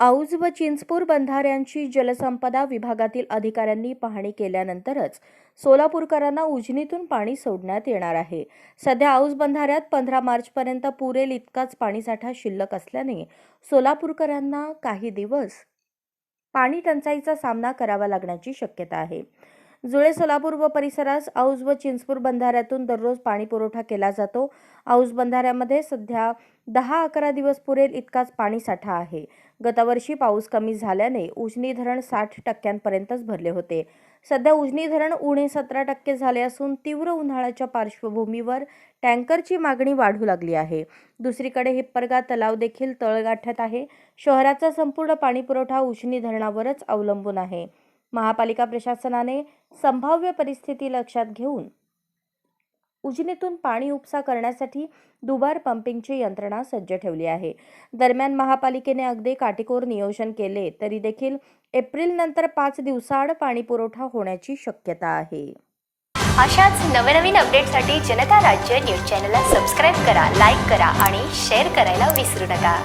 औज व चिंचपूर बंधाऱ्यांची जलसंपदा विभागातील अधिकाऱ्यांनी पाहणी केल्यानंतरच सोलापूरकरांना उजनीतून पाणी सोडण्यात येणार आहे. सध्या औज बंधाऱ्यात पंधरा मार्चपर्यंत पुरेल इतकाच पाणीसाठा शिल्लक असल्याने सोलापूरकरांना काही दिवस पाणी टंचाईचा सामना करावा लागण्याची शक्यता आहे. जुळे सोलापूर व परिसरास औज व चिंचपूर बंधाऱ्यातून दररोज पाणी पुरवठा केला जातो. औज बंधाऱ्यामध्ये सध्या दहा अकरा दिवस पुरेल इतकाच पाणीसाठा आहे. गतवर्षी पाऊस कमी झाल्याने उजनी धरण साठ टक्क्यांपर्यंतच भरले होते. सध्या उजनी धरण उणे सतरा टक्के झाले असून तीव्र उन्हाळ्याच्या पार्श्वभूमीवर टँकरची मागणी वाढू लागली आहे. दुसरीकडे हिप्परगा तलाव देखील तळगाठत आहे. शहराचा संपूर्ण पाणीपुरवठा उजनी धरणावरच अवलंबून आहे. महापालिका प्रशासनाने संभाव्य परिस्थिती लक्षात घेऊन उजनीतून पाणी उपसा करण्यासाठी दुबार पंपिंगची यंत्रणा सज्ज ठेवली आहे. दरम्यान महापालिकेने अगदी काटेकोर नियोजन केले तरी देखील एप्रिल नंतर पाच दिवसाआड पाणी पुरवठा होण्याची शक्यता आहे. अशाच नवनवीन अपडेटसाठी जनता राज्य न्यूज चॅनलला सबस्क्राईब करा लाईक करा आणि शेअर करायला विसरू नका.